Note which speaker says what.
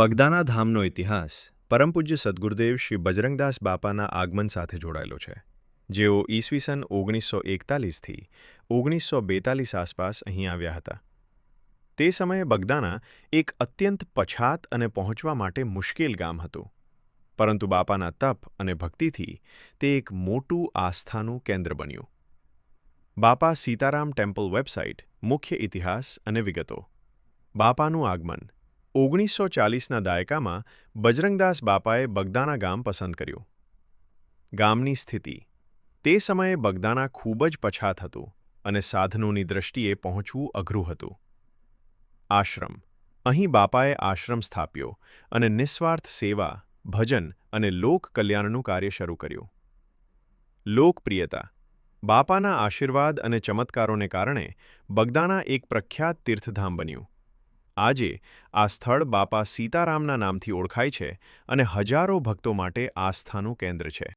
Speaker 1: બગદાના ધામનો ઇતિહાસ પરમ પૂજ્ય સદગુરુદેવ શ્રી બજરંગદાસ બાપાના આગમન સાથે જોડાયેલો છે, જેઓ ઈસવીસન ઓગણીસો એકતાલીસથી ઓગણીસો બેતાલીસ આસપાસ અહીં આવ્યા હતા. તે સમયે બગદાના એક અત્યંત પછાત અને પહોંચવા માટે મુશ્કેલ ગામ હતું, પરંતુ બાપાના તપ અને ભક્તિથી તે એક મોટું આસ્થાનું કેન્દ્ર બન્યું. બાપા સીતારામ ટેમ્પલ વેબસાઇટ મુખ્ય ઇતિહાસ અને વિગતો. બાપાનું આગમન ઓગણીસો ચાલીસના દાયકામાં બજરંગદાસ બાપાએ બગદાના ગામ પસંદ કર્યું. ગામની સ્થિતિ. તે સમયે બગદાના ખૂબ જ પછાત હતું અને સાધનોની દ્રષ્ટિએ પહોંચવું અઘરું હતું. આશ્રમ. અહીં બાપાએ આશ્રમ સ્થાપ્યો અને નિસ્વાર્થ સેવા, ભજન અને લોક કલ્યાણનું કાર્ય શરૂ કર્યું. લોકપ્રિયતા. બાપાના આશીર્વાદ અને ચમત્કારોને કારણે બગદાના એક પ્રખ્યાત તીર્થધામ બન્યું. આજે આ સ્થળ બાપા સીતારામના નામથી ઓળખાય છે અને હજારો ભક્તો માટે આસ્થાનું કેન્દ્ર છે.